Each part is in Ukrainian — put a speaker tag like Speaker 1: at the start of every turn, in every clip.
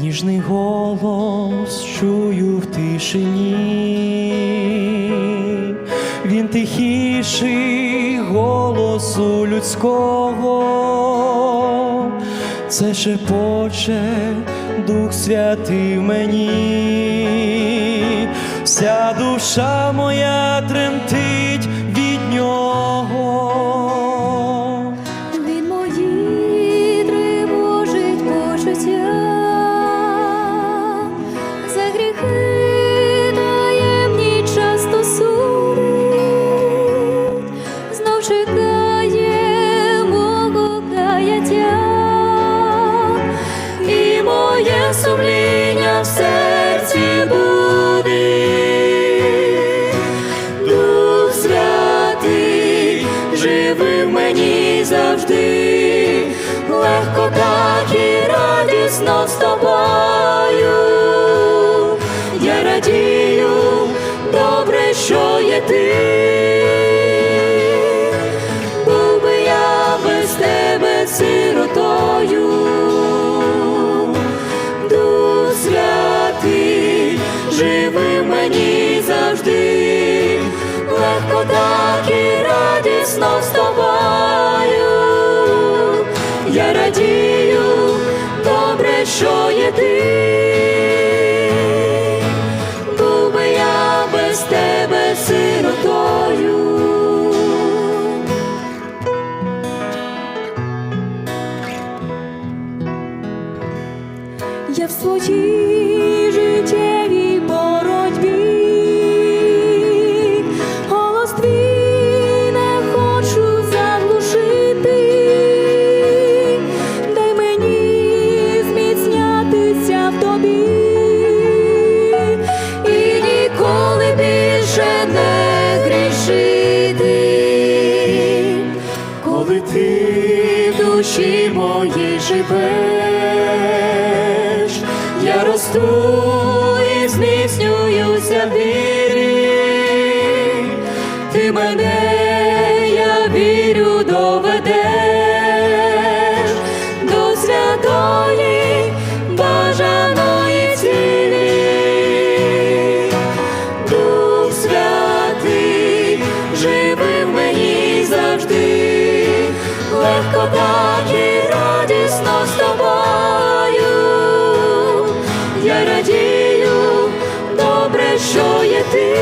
Speaker 1: Ніжний голос чую в тишині, він тихіший голосу людського, це шепоче Дух Святий в мені, вся душа моя
Speaker 2: завжди, легко так і радісно з тобою. Я радію, добре, що є ти. Був я без тебе сиротою. Дух святий, живи мені завжди, легко так і радісно з тобою. Ти. Був би я без тебе сиротою. Я в своїй життєвій і ніколи більше не грішити, коли ти в душі моїй живеш, я росту і зміцнююся вірі, ти мене, я вірю, доведеш з тобою. Я радію, добре, що є ти.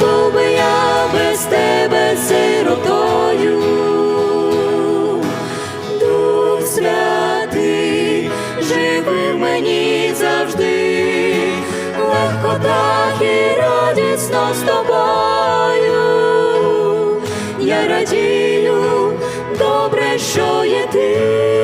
Speaker 2: Був би я без тебе сиротою. Дух святий, живи мені завжди, легко так і радісно з тобою. Я радію, добре, що є ти.